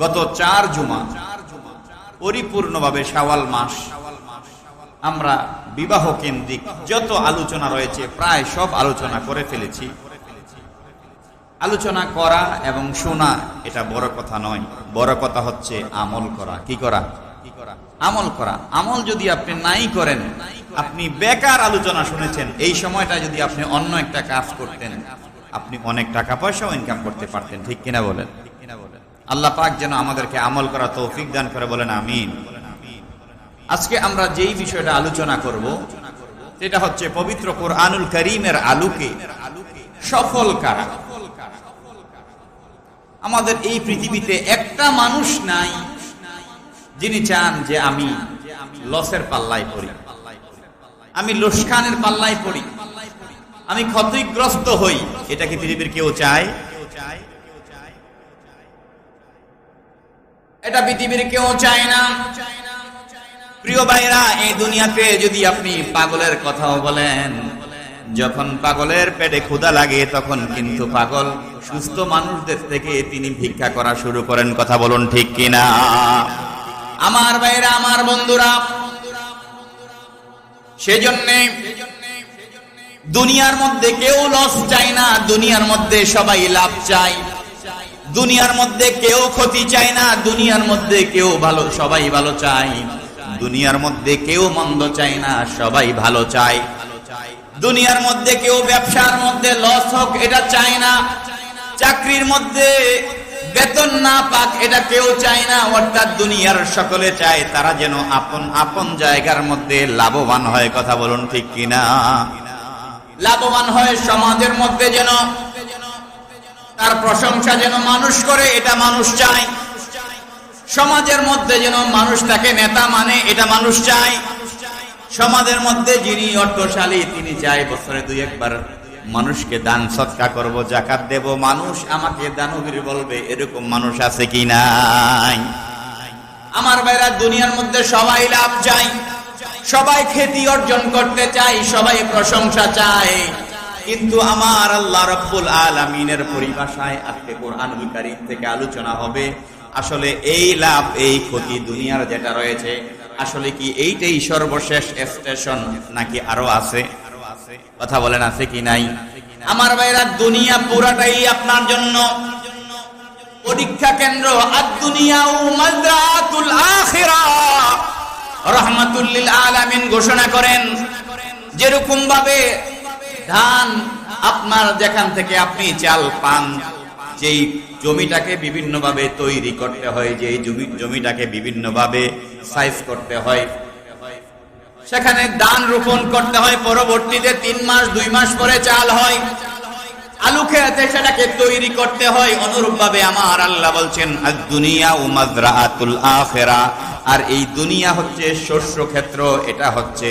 গত চার জুমা পরিপূর্ণভাবে শাওয়াল মাস। আমরা বিবাহ কেন্দ্রিক যত আলোচনা রয়েছে, প্রায় সব আলোচনা করে ফেলেছি। আলোচনা করা এবং শোনা, এটা বড় কথা নয়। বড় কথা হচ্ছে আমল করা। কি করা? আমল করা। আমল যদি আপনি নাই করেন, আপনি বেকার আলোচনা শুনেছেন, এই সময়টা যদি আপনি অন্য একটা কাজ করতেন, আপনি অনেক টাকা পয়সাও ইনকাম করতে পারতেন, ঠিক কিনা বলেন? আল্লাহ পাক যেন আমাদেরকে আমল করা তৌফিক দান করে বলেন আমিন। আজকে আমরা যেই বিষয়টা আলোচনা করব, সেটা হচ্ছে পবিত্র কোরআনুল করিমের আলোকে সফল কারা? আমাদের এই পৃথিবীতে একটা মানুষ নাই যিনি চান যে আমি লসের পাল্লায় পড়ি। আমি লোসকানের পাল্লায় পড়ি। আমি ক্ষতিগ্রস্ত হই, এটা কি পৃথিবীর কেউ চায়? এটা পৃথিবীর কেউ চায় না। প্রিয় ভাইরা এই দুনিয়াতে যদি আপনি পাগলের কথাও বলেন, যখন পাগলের পেটে ক্ষুধা লাগে, তখন কিন্তু পাগল সুস্থ মানুষদের থেকে তিনি ভিক্ষা করা শুরু করেন। কথা বলুন ঠিক কিনা? আমার ভাইরা আমার বন্ধুরা, সেজন্যে দুনিয়ার মধ্যে কেউ লস চায় না, দুনিয়ার মধ্যে সবাই লাভ চায়। দুনিয়ার মধ্যে কেউ ক্ষতি চায় না, দুনিয়ার মধ্যে কেউ ভালো, সবাই ভালো চায়। দুনিয়ার মধ্যে কেউ মন্দ চায় না, সবাই ভালো চায়। দুনিয়ার মধ্যে কেউ ব্যবসার মধ্যে লস হোক, এটা চায় না। চাকরির মধ্যে বেতন না পাক, এটা কেউ চায় না। অর্থাৎ দুনিয়ার সকলে চায়, তারা যেন আপন আপন জায়গার মধ্যে লাভবান হয়, কথা বলুন ঠিক কিনা? লাভবান হয় সমাজের মধ্যে যেন তার প্রশংসা যেন মানুষ করে, এটা মানুষ চায়। সমাজের মধ্যে যেন মানুষ তাকে নেতা মানে এটা মানুষ চায়। সমাজের মধ্যে যিনি অর্থশালী, তিনি চায় বছরে দুই একবার মানুষকে দান সৎকা করব, জাকাত দেব। মানুষ আমাকে দানবীর বলবে, এরকম মানুষ আছে কি নাই? আমার ভাইরা, দুনিয়ার মধ্যে সবাই লাভ চাই সবাই খ্যাতি অর্জন করতে চাই সবাই প্রশংসা চায়। কিন্তু আমার আল্লাহ রব্বুল আলামিনের পরিভাষায় আজকে কোরআনুল কারীম থেকে আলোচনা হবে। আসলে এই লাভ, এই ক্ষতি দুনিয়ার যেটা রয়েছে, আসলে কি এইটাই সর্বশেষ স্টেশন নাকি আরও আছে? কথা বলেন, আছে কি নাই? আমার ভাইরা, দুনিয়া পুরাটাই আপনার জন্য পরীক্ষা কেন্দ্র। আর দুনিয়া মাদ্রাতুল আখিরা। রহমাতুল্লিল আলামিন ঘোষণা করেন যেরকম ভাবে ধান আপনার যেখান থেকে আপনি চাল পান, যেই জমিটাকে বিভিন্নভাবে তৈরি করতে হয় যে জমি, জমিটাকে বিভিন্নভাবে সাইজ করতে হয়, সেখানে ধান রোপণ করতে হয়, পরবর্তীতে তিন মাস, দুই মাস পরে চাল হয়। আলু খেতে সেটাকে তৈরি করতে হয় অনুরূপ ভাবে আমার আল্লাহ বলছেন দুনিয়া ও মাজরাতুল আর এই দুনিয়া হচ্ছে শস্য ক্ষেত্র, এটা হচ্ছে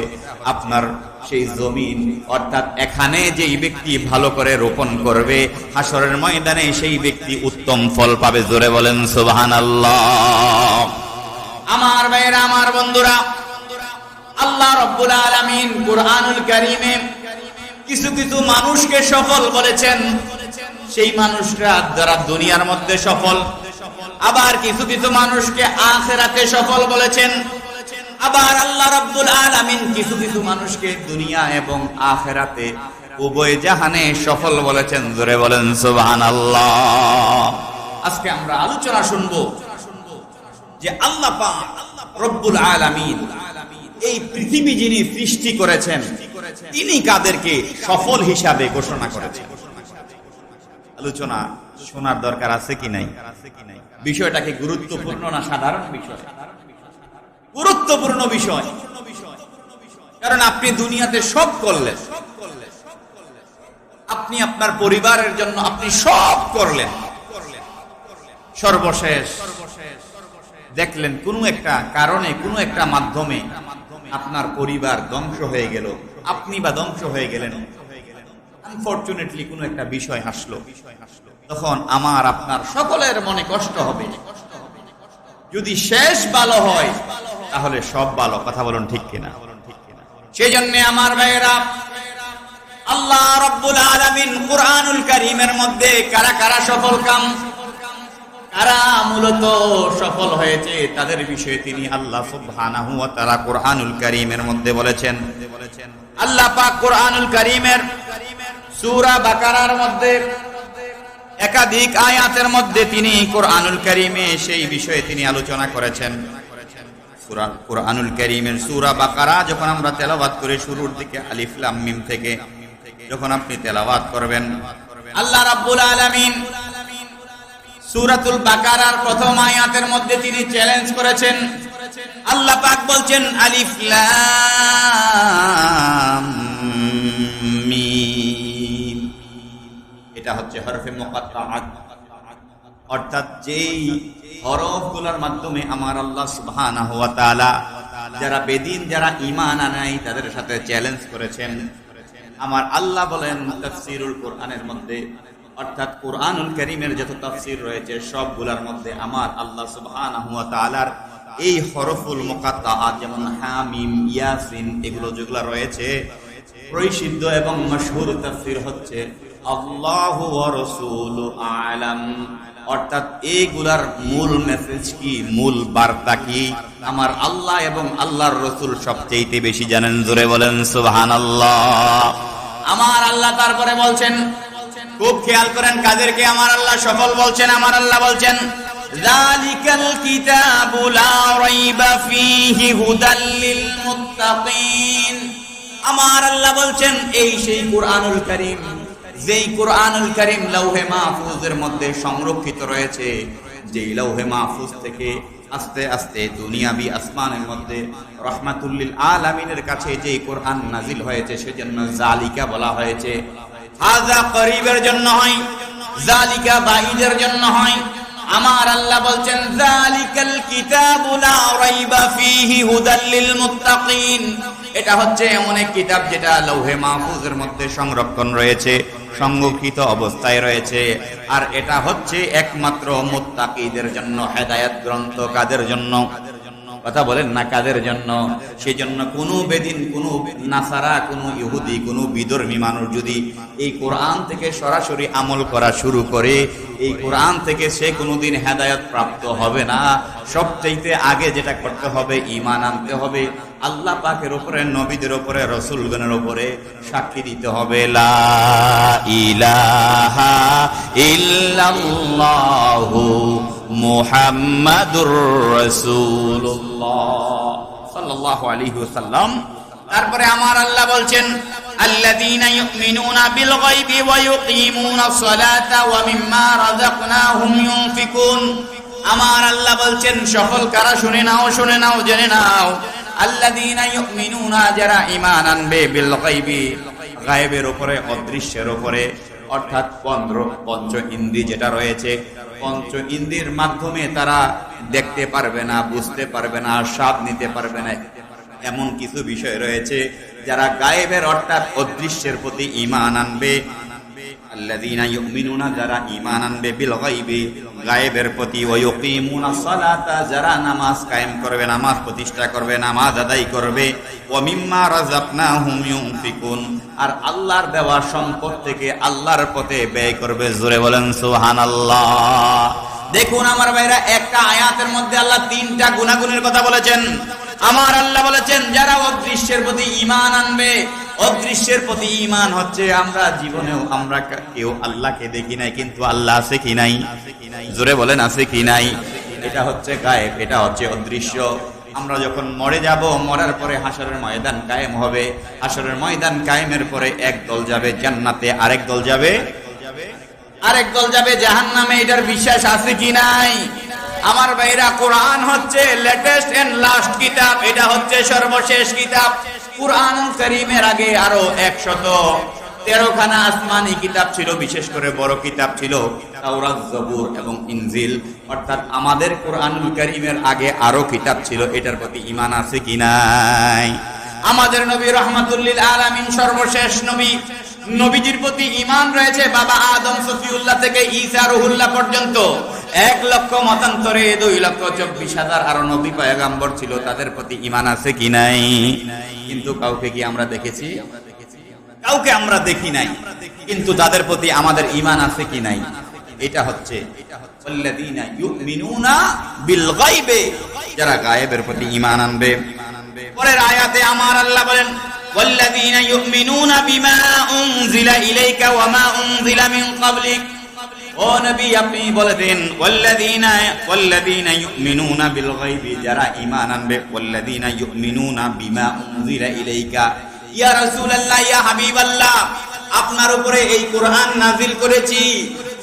আপনার সেই জমিন, অর্থাৎ এখানে যেই ব্যক্তি ভালো করে রোপণ করবে হাসরের ময়দানে সেই ব্যক্তি উত্তম ফল পাবে। জোরে বলেন সুবাহান আমার ভাইয়েরা, আমার বন্ধুরা, আল্লাহ রব্বুল আলামিন কুরআনুল কারীমে কিছু কিছু মানুষকে সফল বলেছেন। সেই মানুষরা যারা দুনিয়ার মধ্যে সফল, আবার কিছু কিছু মানুষকে আখেরাতে সফল বলেছেন। আবার আল্লাহ রাব্বুল আলামিন কিছু কিছু মানুষকে দুনিয়া এবং আখেরাতে উভয় জাহানে সফল বলেছেন। জোরে বলেন, সুবহানাল্লাহ। আজকে আমরা আলোচনা শুনব যে আল্লাহ পাক রব্বুল আলামিন এই পৃথিবী যিনি সৃষ্টি করেছেন, তিনি কাদেরকে সফল হিসাবে ঘোষণা করেছেন? আলোচনা শোনার দরকার আছে কি নাই? বিষয়টাকে গুরুত্বপূর্ণ না সাধারণ বিষয়? গুরুত্বপূর্ণ বিষয়। কারণ আপনি দুনিয়াতে সব করলেন। আপনি আপনার পরিবারের জন্য আপনি সব করলেন। সর্বশেষ দেখলেন কোনো একটা কারণে, কোনো একটা মাধ্যমে আপনার পরিবার ধ্বংস হয়ে গেল। আপনি বা ধ্বংস হয়ে গেলেন। আনফর্চুনেটলি কোনো একটা বিষয় হাসলো। তখন আমার, আপনার সকলের মনে কষ্ট হবে। যদি শেষ ভালো হয় তাহলে সব ভালো, কথা বলুন ঠিক কিনা? সেই জন্য আমার ভাইয়েরা, আল্লাহ রব্বুল আলামিন কুরআনুল কারীমের মধ্যে কারা কারা সফল কাম? কারা মূলত সফল হয়েছে তাদের বিষয়ে তিনি আল্লাহ সুবহানাহু ওয়া তাআলা কোরআনুল মধ্যে বলেছেন। আল্লাহ পাক কোরআনুল সূরা বাকারার মধ্যে একাধিক আয়াতের মধ্যে তিনি কোরআনুল কারীমে সেই বিষয়ে তিনি আলোচনা করেছেন। কোরআনুল কারীমের সূরা বাকারা যখন আমরা তেলাওয়াত করে, শুরুর দিকে আলিফ, লাম, মিম থেকে যখন আপনি তেলাওয়াত করবেন, আল্লাহ রাব্বুল আলামিন সূরাতুল বাকারার প্রথম আয়াতের মধ্যে তিনি চ্যালেঞ্জ করেছেন। আল্লাহ পাক বলছেন, আলিফ, লাম এটা হচ্ছে হরফে মুকাত্তাআত। অর্থাৎ যেই হরফগুলোর মাধ্যমে আমার আল্লাহ তাআলা যারা বেদিন, যারা ঈমান আনাই তাদের সাথে চ্যালেঞ্জ করেছেন, আমার আল্লাহ বলেন তাফসীরুল কোরআনের মধ্যে, অর্থাৎ কোরআনুল কারীমের যত তাফসীর রয়েছে সবগুলোর মধ্যে আমার আল্লাহ সুবহানাহু ওয়া তাআলার এই হরফুল মুকাত্তাআত যেমন হামিম, ইয়াসিন এগুলো যেগুলো রয়েছে, প্রসিদ্ধ এবং মশহুর তাফসীর হচ্ছে আল্লাহু ওয়া রাসূলু আলাম। অর্থাৎ এইগুলার মূল মেসেজ কি, মূল বার্তা কি? আমার আল্লাহ এবং আল্লাহর রসুল সবচেয়ে বেশি জানেন, জোরে বলেন, সুবহানাল্লাহ। আমার আল্লাহ তারপরে বলছেন, খুব খেয়াল করেন কাদেরকে আমার আল্লাহ সফল বলছেন, আমার আল্লাহ বলছেন আমার আল্লাহ বলছেন, এই সেই কোরআনুল কারীম যেই কোরআনুল করিম লৌহে মাহফুজের মধ্যে সংরক্ষিত রয়েছে, যেই লৌহে মাহফুজ থেকে আস্তে আস্তে দুনিয়াবি আসমানের মধ্যে রহমাতুল্লিল আলামিনের কাছে যেই কোরআন নাজিল হয়েছে, সেজন্য জালিকা বলা হয়েছে। হাজা করিবের জন্য হয়, জালিকা বাইদের জন্য হয়। আমার আল্লাহ বলছেন, জালিকাল কিতাবু লা রাইবা ফীহি হুদাল লিল মুত্তাকিন। এটা হচ্ছে এমন এক কিতাব যেটা লৌহে মাহফুজের মধ্যে সংরক্ষণ রয়েছে। সংরক্ষিত অবস্থায় রয়েছে। আর এটা হচ্ছে একমাত্র মুত্তাকিদের জন্য, হেদায়েত গ্রন্থ কাদের জন্য? কথা বলেন না কাদের জন্য? সেই জন্য কোনো বেদিন, কোনো নাসারা, কোনো ইহুদি, কোনো বিধর্মী মানুষ যদি এই কোরআন থেকে সরাসরি আমল করা শুরু করে, এই কোরআন থেকে সে কোনোদিন হেদায়ত প্রাপ্ত হবে না। সবচাইতে আগে যেটা করতে হবে ইমান আনতে হবে। আল্লাহ পাকের উপরে, নবীদের উপরে, রসুলগণের উপরে সাক্ষী দিতে হবে আলাইহি ওয়াসাল্লাম। তারপরে আমার আল্লাহ বলছেন রাযাকনাহুম আমার আল্লাহ বলছেন, সফল কারা শুনে নাও শুনে নাও, জেনে নাও। আল্লাযীনা ইউমিনুনা যারা ঈমান আনবে বিল গায়বি, গায়েবের উপরে, অদৃশ্যের উপরে, অর্থাৎ পন্দ্র, পঞ্চ ইন্দ্রি যেটা রয়েছে, পঞ্চ ইন্দ্রির মাধ্যমে তারা দেখতে পারবে না, বুঝতে পারবে না, স্বাদ নিতে পারবে না। এমন কিছু বিষয় রয়েছে যারা গায়েবের অর্থাৎ অদৃশ্যের প্রতি ঈমান আনবে আল্লাযীনা ইউমিনুনা যারা ঈমান আনবে বিল গায়বি গায়েবের প্রতি ওয়া ইউকিমুনা সালাতা যারা নামাজ কায়েম করবে, নামাজ প্রতিষ্ঠা করবে, নামাজ আদায় করবে ওয়া মিম্মা রাযাকনাহুম ইউনফিকুন আর আল্লাহর দেওয়া সম্পদ থেকে আল্লাহর পথে ব্যয় করবে। জোরে বলেন সুবহানাল্লাহ। দেখুন আমার ভাইরা, একটা আয়াতের মধ্যে আল্লাহ তিনটা গুণাগুণের কথা বলেছেন। আমার আল্লাহ বলেছেন, যারা অদৃশ্যের প্রতি ঈমান আনবে অদৃশ্যের প্রতি ইমান হচ্ছে আমরা জীবনেও আমরা কেউ আল্লাহকে দেখি নাই, কিন্তু আল্লাহ আছে কি নাই? জোরে বলেন, আছে কি নাই? এটা হচ্ছে গায়েব, এটা হচ্ছে অদৃশ্য। আমরা যখন মরে যাব, মরার পরে হাসরের ময়দান কায়েম হবে। হাসরের ময়দান কায়েমের পরে এক দল যাবে জান্নাতে, আরেক দল যাবে আরেক দল যাবে জাহান্নামে। এটার বিশ্বাস আছে কি নাই? আমার ভাইরা কোরআন হচ্ছে লেটেস্ট এন্ড লাস্ট কিতাব। এটা হচ্ছে সর্বশেষ কিতাব। কোরআন করিমের আগে আরও একশত তেরোখানা আসমানি কিতাব ছিল, বিশেষ করে বড় কিতাব ছিল তাওরাত, জবুর এবং ইনজিল। অর্থাৎ আমাদের কোরআনুল করিমের আগে আরও কিতাব ছিল, এটার প্রতি ইমান আছে কি নাই? আমাদের নবী রহমাতুল্লিল আলামিন সর্বশেষ নবী, নবীজির প্রতি ইমান রয়েছে বাবা আদম, সফিউল্লাহ থেকে ঈসা রুহুল্লাহ পর্যন্ত। এক লক্ষ মতান্তরে দুই লক্ষ চব্বিশ হাজার আরো নবী পয়গাম্বর ছিল তাদের প্রতি ইমান আছে কি নাই কিন্তু কাউকে কি আমরা দেখেছি কাউকে আমরা দেখি নাই কিন্তু তাদের প্রতি আমাদের ইমান আছে কি নাই এটা হচ্ছে ওয়াল্লাযীনা ইউমিনুনা বিল গায়বে যারা গায়েবের প্রতি ঈমান আনবে পরের আয়াতে আমার আল্লাহ বলেন والذين يؤمنون بما أنزل إليك وما أنزل من قبلك ও নবী, আপনি বলে দিন, ওয়াল্লাযীনা ওয়াল্লাযীনা ইউমিনুনা বিল গায়বি যারা ঈমান আনবে, ওয়াল্লাযীনা ইউমিনুনা বিমা উনজিলা ইলাইকা। ইয়া রাসূলুল্লাহ, ইয়া হাবিবাল্লাহ, আপনার উপরে এই কোরআন নাজিল করেছি।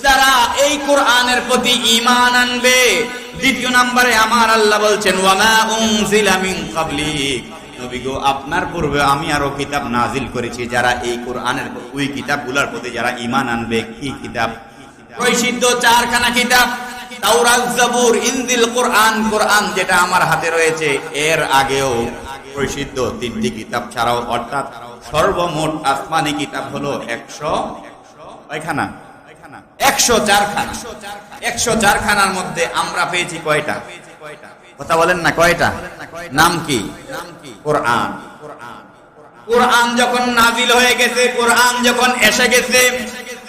যারা এই কোরআনের প্রতি ঈমান আনবে, দ্বিতীয় নম্বরে আমার আল্লাহ বলছেন, ওয়ামা উনজিলা মিন ক্বাবলিক। নবী গো, আপনার পূর্বে আমি আরও কিতাব নাজিল করেছি, যারা এই কোরআনের ওই কিতাবগুলোর প্রতি যারা ঈমান আনবে, কি কিতাব? প্রসিদ্ধ চারখানা কিতাব, তাওরাত ইনজিল কোরআন কোরআন যেটা আমার হাতে রয়েছে, এর আগেও প্রসিদ্ধ তিনটি কিতাব ছাড়াও, অর্থাৎ সর্বমোট আসমানি কিতাব হলো একশো একশো চারখানা, একশো চারখানার মধ্যে আমরা পেয়েছি কয়টা? কথা বলেন না, কয়টা? নাম কি? কোরআন কোরআন যখন নাজিল হয়ে গেছে, কোরআন যখন এসে গেছে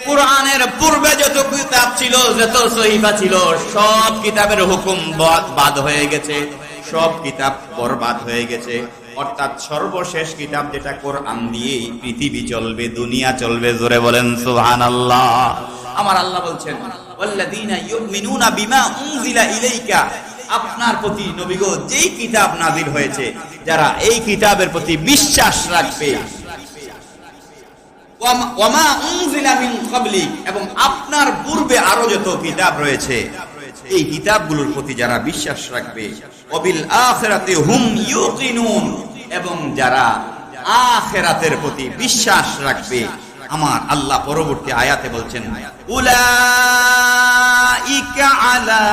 কোরআনের পূর্বে যত কিতাব ছিল, যত সহিফা ছিল, সব কিতাবের হুকুম বাদ- হয়ে গেছে। সব কিতাব বরবাদ হয়ে গেছে। অর্থাৎ সর্বশেষ কিতাব যেটা কোরআন দিয়েই পৃথিবী চলবে, দুনিয়া চলবে, জোরে বলেন সুহান আল্লাহ আমার আল্লাহ বলছেন বিমা উনজিলা ইলাইকা। আপনার প্রতি নবী গো, যেই কিতাব নাজিল হয়েছে, যারা এই কিতাবের প্রতি বিশ্বাস রাখবে এবং আপনার পূর্বে আরও যত কিতাব রয়েছে, এই কিতাবগুলোর প্রতি যারা বিশ্বাস রাখবে হুম এবং যারা আখিরাতের প্রতি বিশ্বাস রাখবে, আমার আল্লাহ পরবর্তী আয়াতে বলছেন, উলাইকা আলা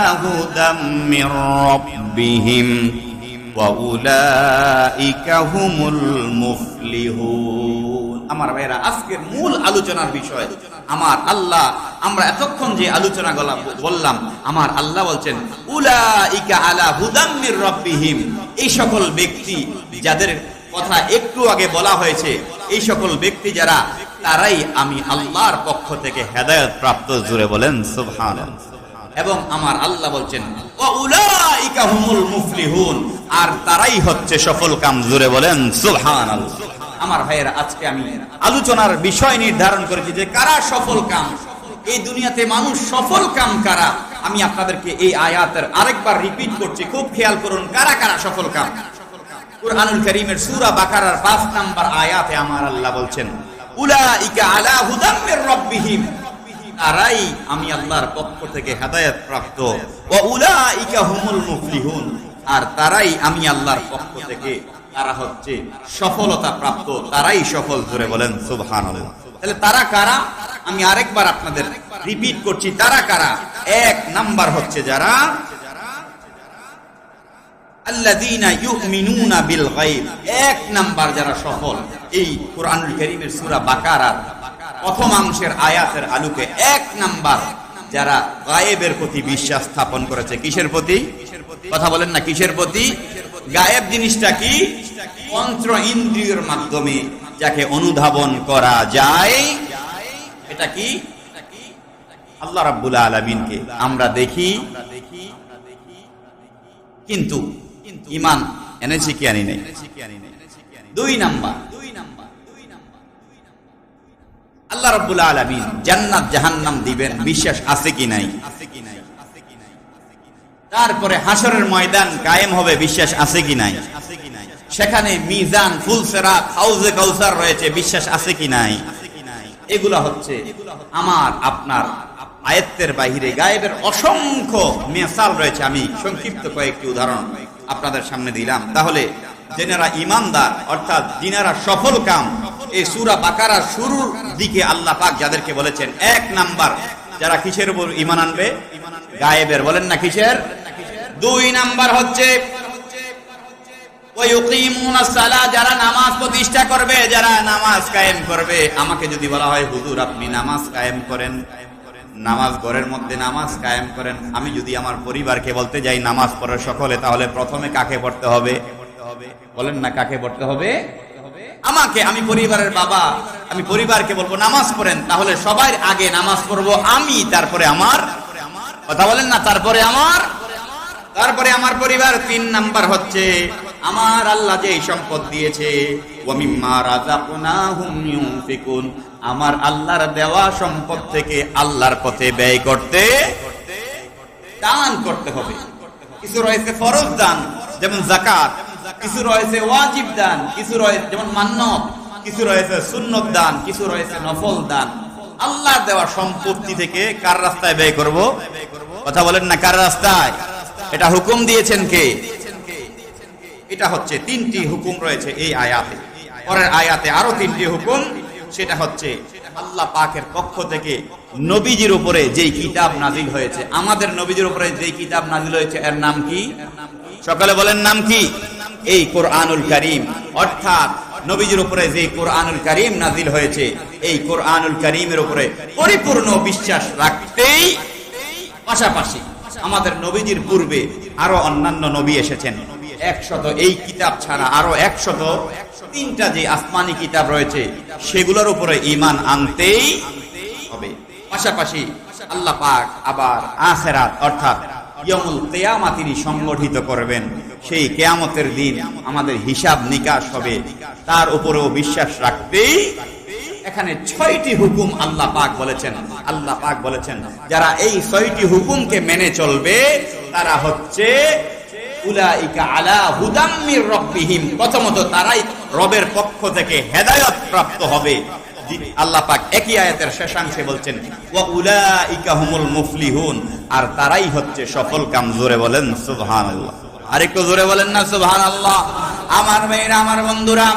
হুমুল মুফলিহুন। আমার ভাইরা আজকের মূল আলোচনার বিষয়, আমার আল্লাহ, আমরা এতক্ষণ যে আলোচনা বললাম, আমার আল্লাহ বলছেন, উলাইকা আলা হুদাম মির রাব্বিহিম। এই সকল ব্যক্তি যাদের কথা একটু আগে বলা হয়েছে, এই সকল ব্যক্তি যারা, তারাই আমি আল্লাহর পক্ষ থেকে হেদায়ত প্রাপ্ত, জুড়ে বলেন সুবহান এবং আমার আল্লাহ বলছেন, "ওয়া উলাইকা হুমুল মুফলিহুন। আর তারাই হচ্ছে সফল কাম, জুড়ে বলেন সুবহান আমার ভাইয়েরা, আজকে আমি আলোচনার বিষয় নির্ধারণ করেছি যে কারা সফল কাম? এই দুনিয়াতে মানুষ সফল কাম কারা? আমি আপনাদেরকে এই আয়াতের আরেকবার রিপিট করছি, খুব খেয়াল করুন, কারা কারা সফল কাম? কুরআনুল কারীমের সূরা বাকারার 5 নাম্বার আয়াতে আমার আল্লাহ বলছেন, উলাইকা আলা হুদাম মির রাব্বিহিম। তারাই আমি আল্লাহর পক্ষ থেকে হেদায়েত প্রাপ্ত। ওয়া উলাইকা হুমুল মুফলিহুন। আর তারাই আমি আল্লাহর পক্ষ থেকে তারা হচ্ছে সফলতা প্রাপ্ত, তারাই সফল জোরে বলেন, সুবহানাল্লাহ। তাহলে তারা কারা? আমি আরেকবার আপনাদের রিপিট করছি, তারা কারা? এক নাম্বার হচ্ছে যারা কিসের প্রতি? কথা বলেন না, কিসের প্রতি? গায়েব জিনিসটা কি? পঞ্চ ইন্দ্রিয়ের মাধ্যমে যাকে অনুধাবন করা যায়। এটা কি? আল্লাহ রাব্বুল আলামিনকে আমরা দেখি। কিন্তু ইমান এনেছি কি আনি নাই? দুই নাম্বার। আল্লাহ রাব্বুল আলামিন জান্নাত জাহান্নাম দিবেন, বিশ্বাস আছে কি নাই? তারপরে হাসরের ময়দান কায়েম হবে, বিশ্বাস আছে কি নাই? সেখানে মিজান ফুলসেরা হাউজে কাউসার রয়েছে, বিশ্বাস আছে কি নাই? এগুলা হচ্ছে আমার, আপনার আয়ত্তের বাহিরে গায়েবের অসংখ্য মেসাল রয়েছে। আমি সংক্ষিপ্ত কয়েকটি উদাহরণ আপনাদের সামনে দিলাম। তাহলে যেনারা ইমানদার, অর্থাৎ যিনারা সফল কাম, এই সুরা বাকারা শুরুর দিকে আল্লাহ পাক যাদেরকে বলেছেন, এক নাম্বার যারা কিসের উপর ইমান আনবে? গায়েবের, বলেন না কিসের? দুই নাম্বার হচ্ছে যারা নামাজ প্রতিষ্ঠা করবে, যারা নামাজ কায়েম করবে। আমাকে যদি বলা হয়, হুজুর, আপনি নামাজ কায়েম করেন। নামাজ ঘরের মধ্যে নামাজ কায়েম করেন। আমি যদি আমার পরিবারকে বলতে যাই, নামাজ পড়ে সকলে, তাহলে প্রথমে কাকে পড়তে হবে? বলেন না কাকে পড়তে হবে? আমাকে, আমি পরিবারের বাবা, আমি পরিবারকে বলব, নামাজ পড়েন। তাহলে সবার আগে নামাজ পড়ব, আমি, তারপরে আমার কথা বলেন না, তারপরে আমার? তারপরে আমার পরিবার তিন নাম্বার হচ্ছে, আমার আল্লাহ যে সম্পদ দিয়েছে আমার আল্লাহর দেওয়া সম্পদ থেকে আল্লাহর পথে ব্যয় করতে, দান করতে হবে। কিছু রয়েছে ফরজ দান, যেমন জাকাত কিছু রয়েছে ওয়াজিব দান, কিছু রয়েছে যেমন মান্নত, কিছু রয়েছে সুন্নত দান, কিছু রয়েছে নফল দান। আল্লাহর দেওয়া সম্পত্তি থেকে কার রাস্তায় ব্যয় করব? কথা বলেন না, কার রাস্তায়? এটা হুকুম দিয়েছেন কে? এটা হচ্ছে তিনটি হুকুম রয়েছে এই আয়াতে। পরের আয়াতে আরও তিনটি হুকুম, সেটা হচ্ছে আল্লাহ পাকের পক্ষ থেকে নবীজির উপরে যেই কিতাব নাজিল হয়েছে, আমাদের নবীজির উপরে যেই কিতাব নাজিল হয়েছে, এর নাম কি? সকালে বলেন নাম কি? এই কোরআনুল করিম, অর্থাৎ নবীজির উপরে যে কোরআনুল করিম নাজিল হয়েছে, এই কোরআনুল করিমের উপরে পরিপূর্ণ বিশ্বাস রাখতেই পাশাপাশি আমাদের নবীজির পূর্বে আরও অন্যান্য নবী এসেছেন। একশত এই কিতাব ছাড়া আরও একশত তিনটা যে আসমানি কিতাব রয়েছে, সেগুলোর উপরে ইমান আনতেই হবে। পাশাপাশি আল্লাহ পাক আবার আখেরাত অর্থাৎ ইয়মুল কেয়ামা তিনি সংগঠিত করবেন। সেই কেয়ামতের দিন আমাদের হিসাব নিকাশ হবে। তার উপরেও বিশ্বাস রাখতেই এখানে ছয়টি হুকুম আল্লাহ পাক বলেছেন। আল্লাহ পাক বলেছেন, যারা এই ছয়টি হুকুমকে মেনে চলবে, তারা হচ্ছে তারাই রবের পক্ষ থেকে হেদায়েত প্রাপ্ত হবে। আল্লাহ পাক একই আয়াতের শেষাংশে বলছেন আর তারাই হচ্ছে সফল কাম, জোরে বলেন, সুবহানাল্লাহ। আরেকটু জোরে বলেন না, সুবহানাল্লাহ। আমার মেয়েরা, আমার বন্ধুরা,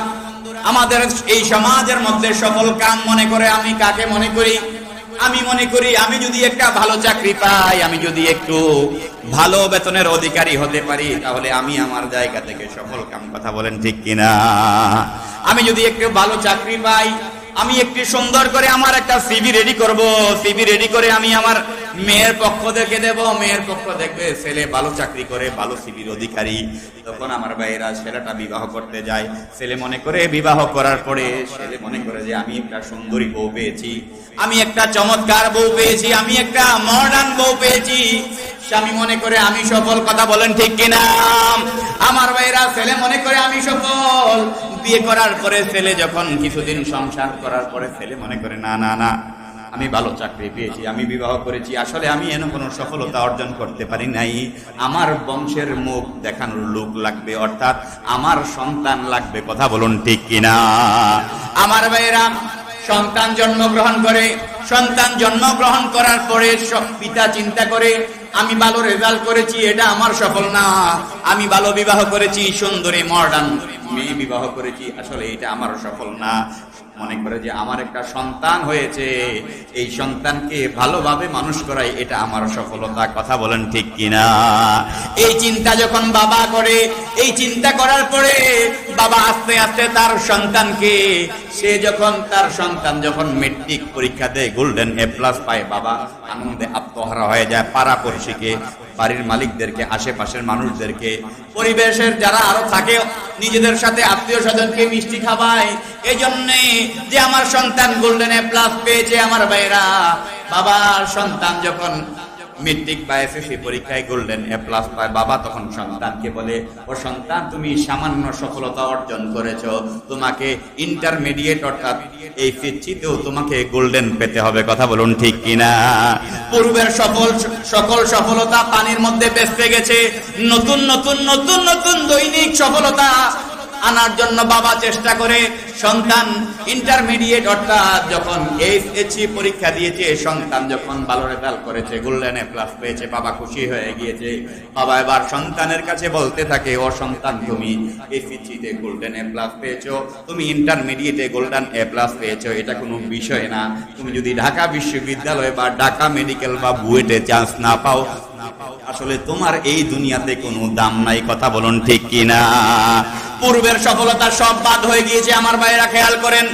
আমাদের এই সমাজের মধ্যে সফল কাম মনে করে আমি কাকে মনে করি? আমি মনে করি, আমি যদি একটা ভালো চাকরি পাই, আমি যদি একটু ভালো বেতনের অধিকারী হতে পারি, তাহলে আমি আমার জায়গা থেকে সফল কাম কথা বলেন ঠিক কিনা? আমি যদি একটু ভালো চাকরি পাই, আমি একটি সুন্দর করে আমার একটা সিভি রেডি করব। সিভি রেডি করে আমি আমার মেয়ের পক্ষ দেখে দেব, মেয়ের পক্ষ দেখবে ছেলে ভালো চাকরি করে, ভালো সিভির অধিকারী। তখন আমার ভাইয়েরা ছেলেটা বিবাহ করতে যায়। ছেলে মনে করে বিবাহ করার পরে ছেলে মনে করে যে আমি একটা সুন্দরী বউ পেয়েছি। আমি একটা চমৎকার বউ পেয়েছি, আমি একটা মডার্ন বউ পেয়েছি। স্বামী মনে করে, আমি সফল কথা বলেন ঠিক কিনা? আমার ভাইরা ছেলে মনে করে, আমি সফল। বিয়ে করার পরে ছেলে যখন কিছুদিন সংসার করার পরে ছেলে মনে করে, না না না। আমি ভালো চাকরি পেয়েছি, আমি বিবাহ করেছি, আসলে আমি এন কোনো সফলতা অর্জন করতে পারি নাই। আমার বংশের মুখ দেখানোর লোক লাগবে, অর্থাৎ আমার সন্তান লাগবে, কথা বলুন ঠিক কিনা? আমার ভাইরা সন্তান জন্মগ্রহণ করে, সন্তান জন্মগ্রহণ করার পরে পিতা চিন্তা করে, আমি ভালো রেজাল্ট করেছি, এটা আমার সফল না। আমি ভালো বিবাহ করেছি, সুন্দরী মডার্ন মেয়ে বিবাহ করেছি, আসলে এটা আমার সফল না। মনে করে যে আমার একটা সন্তান হয়েছে, এই সন্তানকে ভালোভাবে মানুষ করাই এটা আমার সফলতা, কথা বলেন ঠিক কিনা? এই চিন্তা যখন বাবা করে, এই চিন্তা করার পরে বাবা আস্তে আস্তে তার সন্তানকে, সে যখন তার সন্তান যখন মেট্রিক পরীক্ষা দেয় গোল্ডেন এ প্লাস পায়, বাবা আনন্দে আত্মহারা হয়ে যায় পাড়া পড়শিকে বাড়ির মালিকদেরকে, আশেপাশের মানুষদেরকে, পরিবেশের যারা আরও থাকে, নিজেদের সাথে আত্মীয় স্বজনকে মিষ্টি খাওয়ায়। এই জন্যে যে আমার সন্তান গোল্ডেন প্লাস পেয়েছে আমার ভাইরা বাবার সন্তান যখন মেট্রিক বা এসএসসি পরীক্ষায় গোল্ডেন এ প্লাস পায়। বাবা তখন সন্তানকে বলে, ও সন্তান, তুমি সামান্য সফলতা অর্জন করেছ। তোমাকে ইন্টারমিডিয়েট অর্থাৎ এই ফিচ্ছিতেও তোমাকে গোল্ডেন পেতে হবে। কথা বলুন ঠিক কিনা? পূর্বের সফল সকল সফলতা পানির মধ্যে বেসতে গেছে। নতুন নতুন নতুন নতুন দৈনিক সফলতা আনার জন্য বাবা চেষ্টা করে। সন্তান ইন্টারমিডিয়েট অর্থাৎ যখন এইচএসসি পরীক্ষা দিয়েছে, সন্তান যখন ভালো রেজাল্ট করেছে গোল্ডেন প্লাস পেয়েছে, বাবা খুশি হয়ে গিয়েছে। বাবা এবার সন্তানের কাছে বলতে থাকে, ও সন্তান, তুমি এইচএসসি তে গোল্ডেন এ প্লাস পেয়েছ, তুমি ইন্টারমিডিয়েটে গোল্ডেন এ প্লাস পেয়েছ, এটা কোনো বিষয় না। তুমি যদি ঢাকা বিশ্ববিদ্যালয় বা ঢাকা মেডিকেল বা বুয়েটে চান্স না পাও, আসলে তোমার এই দুনিয়াতে কোনো দাম নাই, কথা বলুন ঠিক কিনা? পূর্বের সফলতা সব বাদ হয়ে গিয়েছে, আমার ভাইয়েরা খেয়াল করেন।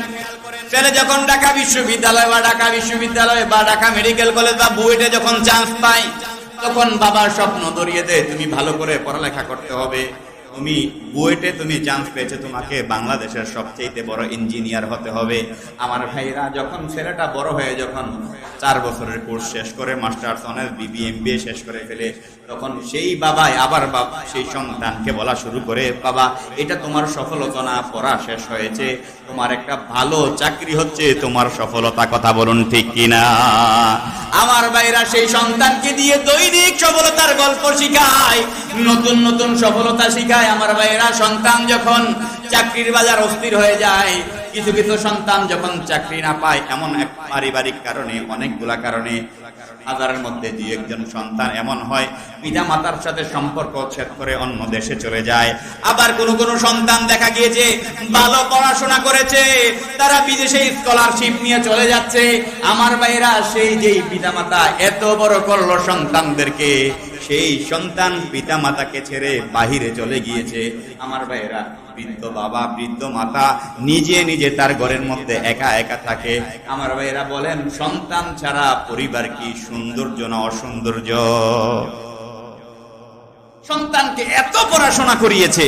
ছেলে যখন ঢাকা বিশ্ববিদ্যালয় বা ঢাকা বিশ্ববিদ্যালয় বা ঢাকা মেডিকেল কলেজ বা বুয়েটে যখন চান্স পায়, তখন বাবার স্বপ্ন ধরিয়ে দেয়, তুমি ভালো করে পড়ালেখা করতে হবে। তুমি বুয়েটে তুমি চান্স পেয়েছ তোমাকে বাংলাদেশের সবচেয়ে বড় ইঞ্জিনিয়ার হতে হবে। আমার ভাইরা যখন ছেলেটা বড় হয়ে যখন চার বছরের কোর্স শেষ করে মাস্টার্স অনার্স, বিবি, এমবিএ শেষ করে ফেলে, তখন সেই বাবাই আবার বাবা সেই সন্তানকে বলা শুরু করে, বাবা, এটা তোমার সফলতা না, পড়া শেষ হয়েছে। তোমার একটা ভালো চাকরি হচ্ছে, তোমার সফলতা কথা বলুন ঠিক কিনা? আমার ভাইরা সেই সন্তানকে দিয়ে দৈনিক সফলতার গল্প শিখায়, নতুন নতুন সফলতা শিখায়। আমার ভাইরা সন্তান যখন চাকরির বাজার অস্থির হয়ে যায়, কিছু কিছু সন্তান যখন চাকরি না পায়, এমন এক পারিবারিক কারণে, অনেকগুলা কারণে, হাজারের মধ্যে দুই একজন সন্তান এমন হয় পিতা মাতার সাথে সম্পর্ক ছেদ করে অন্য দেশে চলে যায়। আবার কোন কোন সন্তান দেখা গিয়েছে, ভালো পড়াশোনা করেছে, তারা বিদেশে স্কলারশিপ নিয়ে চলে যাচ্ছে। আমার ভাইরা সেই যেই পিতা মাতা এত বড় করল সন্তানদেরকে সেই সন্তান পিতা মাতাকে ছেড়ে বাহিরে চলে গিয়েছে। আমার ভাইরা বৃদ্ধ বাবা, বৃদ্ধ মাতা নিজে নিজে তার ঘরের মধ্যে একা একা থাকে। আমার ভাইরা বলেন, সন্তান ছাড়া পরিবার কি সৌন্দর্য না অসৌন্দর্য? সন্তানকে এত পড়াশোনা করিয়েছে,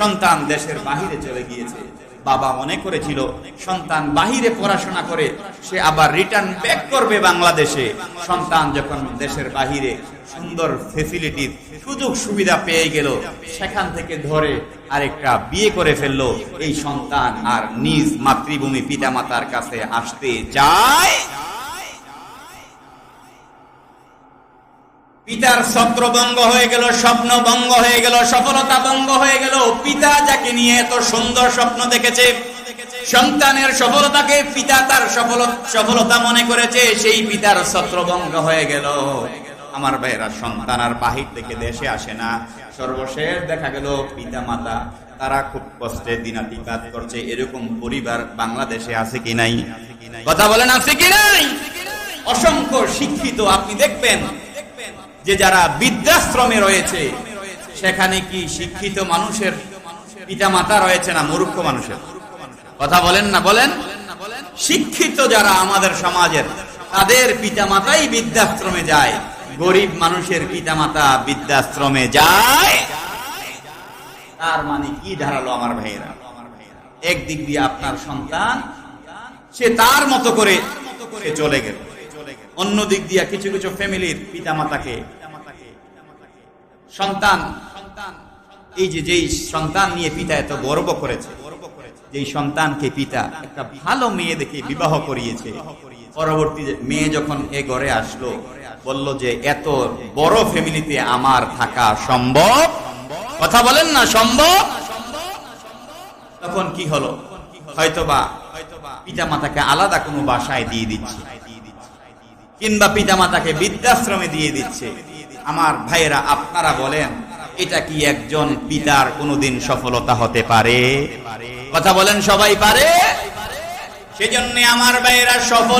সন্তান দেশের বাহিরে চলে গিয়েছে। বাবা মনে করেছিল, সন্তান বাহিরে পড়াশোনা করে, সে আবার রিটার্ন ব্যাক করবে বাংলাদেশে। সন্তান যখন দেশের বাহিরে সুন্দর ফেসিলিটি সুযোগ সুবিধা পেয়ে গেল, সেখান থেকে ধরে আরেকটা বিয়ে করে ফেলল। এই সন্তান আর নিজ মাতৃভূমি পিতামাতার কাছে আসতে চায় পিতার ছত্রভঙ্গ হয়ে গেল, স্বপ্ন ভঙ্গ হয়ে গেল, সফলতা ভঙ্গ হয়ে গেল। পিতা যাকে নিয়ে এত সুন্দর স্বপ্ন দেখেছে, সন্তানের সফলতাকে পিতা তার সফল সফলতা মনে করেছে, সেই পিতার ছত্রভঙ্গ হয়ে গেল। আমার ভাইয়েরা, সন্তান আর বাহির থেকে দেশে আসে না। সর্বশেষ দেখা গেল পিতা মাতা তারা খুব কষ্টে দিনাতিপাত করছে। এরকম পরিবার বাংলাদেশে আছে কি নাই? কথা বলেন, আছে কি নাই? অসংখ্য শিক্ষিত, আপনি দেখবেন যে যারা বৃদ্ধাশ্রমে রয়েছে, সেখানে কি শিক্ষিত মানুষের পিতা মাতা রয়েছে না মূর্খ মানুষের? কথা বলেন না, বলেন। শিক্ষিত যারা আমাদের সমাজের, তাদের পিতা মাতাই বৃদ্ধাশ্রমে যায়। গরিব মানুষের পিতা মাতা বৃদ্ধাশ্রমে যায়। তার মানে কি ধারালো আমার ভাইয়েরা? একদিক দিয়ে আপনার সন্তান, সে তার মতো করে চলে গেল। অন্য দিক দিয়ে কিছু কিছু ফ্যামিলির পিতা মাতাকে সন্তান, এই যে যেই সন্তান নিয়ে পিতা এত গর্ব করেছে, যেই সন্তানকে পিতা একটা ভালো মেয়ে দেখে বিবাহ করিয়েছে, পরবর্তী মেয়ে যখন এ ঘরে আসলো, বলল যে এত বড় ফ্যামিলিতে আমার থাকা সম্ভব? কথা বলেন না, সম্ভব? তখন কি হলো? হয়তোবা পিতা মাতাকে আলাদা কোনো বাসায় দিয়ে দিচ্ছে। কিংবা পিতামাতাকে বৃদ্ধাশ্রমে দিয়ে দিচ্ছে। আমার ভাইয়েরা, আপনারা বলেন, এটা কি একজন পিতার কোনোদিন সফলতা হতে পারে? কথা বলেন, সবাই পারে? সেজন্য আমার ভাইয়েরা সফল